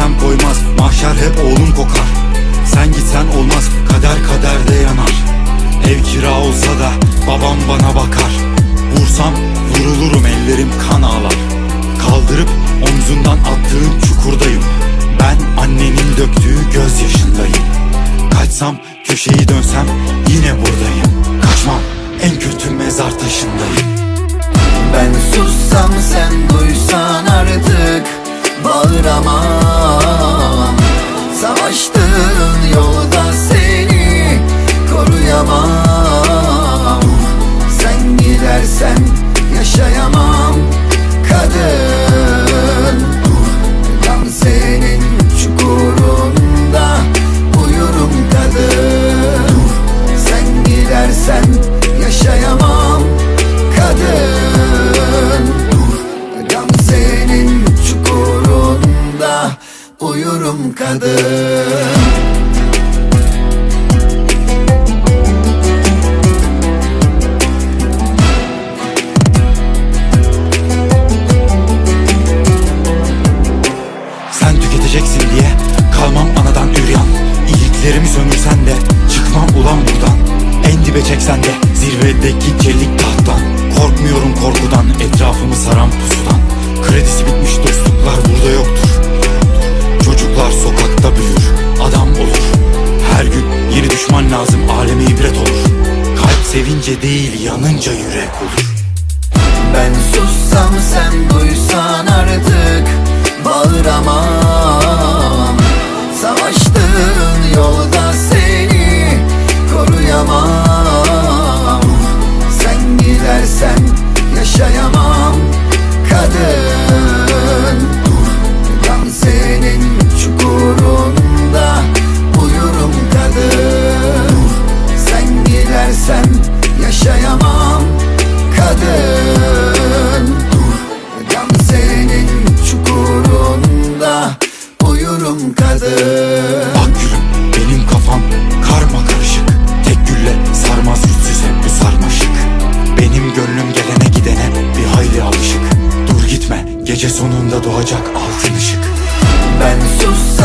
doymaz Mahşer hep oğlum kokar. Sen gitsen olmaz kader kaderde yanar. Ev kira olsa da babam bana bakar. Vursam vurulurum ellerim kan ağlar. Kaldırıp omzundan attığın çukurdayım. Ben annenin döktüğü gözyaşındayım. Kaçsam köşeyi dönsem yine buradayım. Kaçmam en kötü mezar taşındayım. Ben sussam sen duysan artık Bağıramam kadın Sen tüketeceksin diye kalmam anadan üryan. İyiliklerimi sömürsen de çıkmam ulan buradan. En dibe çeksen de zirvedeki çelik tahttan. Korkmuyorum korkudan etrafımı saran pusudan. Kredisi düşman lazım aleme ibret olur. Kalp sevince değil yanınca yürek olur. Ben sussam sen Senin çukurunda uyurum kadın. Bak gülüm benim kafam karma karışık. Tek gülle sarmaz yüzsüz hep bu sarmaşık. Benim gönlüm gelene gidene bir hayli alışık. Dur gitme gece sonunda doğacak altın ışık. Ben sus